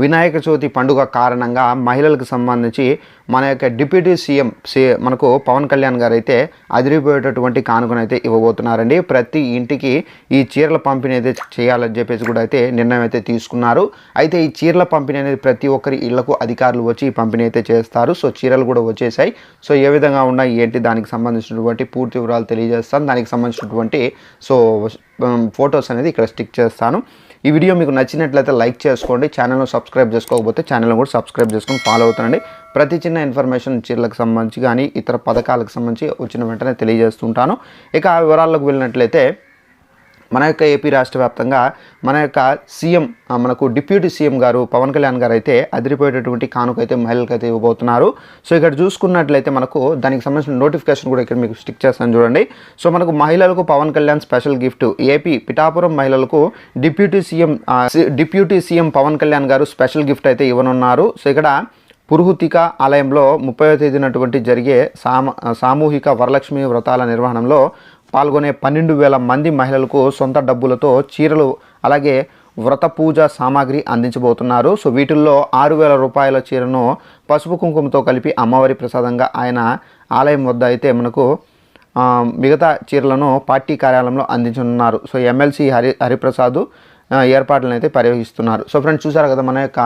వినాయక చవితి పండుగ కారణంగా మహిళలకు సంబంధించి మన యొక్క డిప్యూటీ సీఎం సి మనకు పవన్ కళ్యాణ్ గారు అయితే అదిరిపోయేటటువంటి కానుకనైతే ఇవ్వబోతున్నారండి. ప్రతి ఇంటికి ఈ చీరల పంపిణీ అయితే చేయాలని చెప్పేసి కూడా అయితే నిర్ణయం అయితే తీసుకున్నారు. అయితే ఈ చీరల పంపిణీ అనేది ప్రతి ఒక్కరి ఇళ్ళకు అధికారులు వచ్చి ఈ పంపిణీ అయితే చేస్తారు. సో చీరలు కూడా వచ్చేసాయి. సో ఏ విధంగా ఉన్నాయి ఏంటి దానికి సంబంధించినటువంటి పూర్తి వివరాలు తెలియజేస్తాను. దానికి సంబంధించినటువంటి సో ఫొటోస్ అనేది ఇక్కడ స్టిక్ చేస్తాను. ఈ వీడియో మీకు నచ్చినట్లయితే లైక్ చేసుకోండి. ఛానల్ను సబ్స్క్రైబ్ చేసుకోకపోతే ఛానల్ను కూడా సబ్స్క్రైబ్ చేసుకొని ఫాలో అవుతుండండి. ప్రతి చిన్న ఇన్ఫర్మేషన్ చీరలకు సంబంధించి కానీ ఇతర పథకాలకు సంబంధించి వచ్చిన వెంటనే తెలియజేస్తుంటాను. ఇక ఆ వివరాల్లోకి వెళ్ళినట్లయితే మన యొక్క ఏపీ రాష్ట్ర వ్యాప్తంగా మన యొక్క సీఎం మనకు డిప్యూటీ సీఎం గారు పవన్ కళ్యాణ్ గారు అయితే అదిరిపోయేటటువంటి కానుక అయితే మహిళలకు అయితే ఇవ్వబోతున్నారు. సో ఇక్కడ చూసుకున్నట్లయితే మనకు దానికి సంబంధించిన నోటిఫికేషన్ కూడా ఇక్కడ మీకు స్టిక్ చేస్తాను చూడండి. సో మనకు మహిళలకు Pawan Kalyan special gift AP Pithapuram మహిళలకు deputy CM C- deputy CM Pawan Kalyan garu special gift అయితే ఇవ్వనున్నారు. సో ఇక్కడ పురుహుతిక ఆలయంలో ముప్పైవ తేదీనటువంటి జరిగే సామ సామూహిక వరలక్ష్మి వ్రతాల నిర్వహణలో పాల్గొనే పన్నెండు వేల మంది మహిళలకు సొంత డబ్బులతో చీరలు అలాగే వ్రత పూజ సామాగ్రి అందించబోతున్నారు. సో వీటిల్లో ఆరు వేల రూపాయల చీరను పసుపు కుంకుమతో కలిపి అమ్మవారి ప్రసాదంగా ఆయన ఆలయం వద్ద అయితే మనకు మిగతా చీరలను పార్టీ కార్యాలయంలో అందించనున్నారు. సో ఎమ్మెల్సీ హరి హరిప్రసాద్ ఏర్పాట్లను అయితే పర్యవహిస్తున్నారు. సో ఫ్రెండ్స్ చూసారు కదా మన యొక్క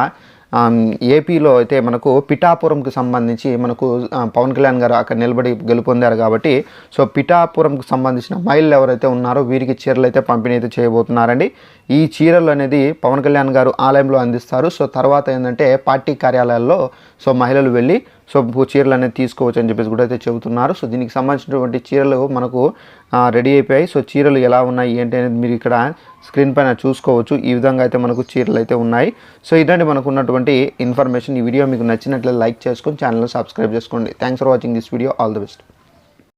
ఏపీలో అయితే మనకు పిఠాపురంకి సంబంధించి మనకు పవన్ కళ్యాణ్ గారు అక్కడ నిలబడి గెలుపొందారు కాబట్టి సో పిఠాపురంకి సంబంధించిన మహిళలు ఎవరైతే ఉన్నారో వీరికి చీరలు అయితే పంపిణీ అయితే చేయబోతున్నారండి. ఈ చీరలు అనేది పవన్ కళ్యాణ్ గారు ఆలయంలో అందిస్తారు. సో తర్వాత ఏంటంటే పార్టీ కార్యాలయాల్లో సో మహిళలు వెళ్ళి సో చీరలు అనేది తీసుకోవచ్చు అని చెప్పేసి కూడా అయితే చెబుతున్నారు. సో దీనికి సంబంధించినటువంటి చీరలు మనకు రెడీ అయిపోయాయి. సో చీరలు ఎలా ఉన్నాయి ఏంటి అనేది మీరు ఇక్కడ స్క్రీన్ పైన చూసుకోవచ్చు. ఈ విధంగా అయితే మనకు చీరలు అయితే ఉన్నాయి. సో ఇలాంటి మనకు ఉన్నటువంటి ఇన్ఫర్మేషన్ ఈ వీడియో మీకు నచ్చినట్లయితే లైక్ చేసుకొని ఛానల్ని సబ్స్క్రైబ్ చేసుకోండి. Thanks for watching this video all the best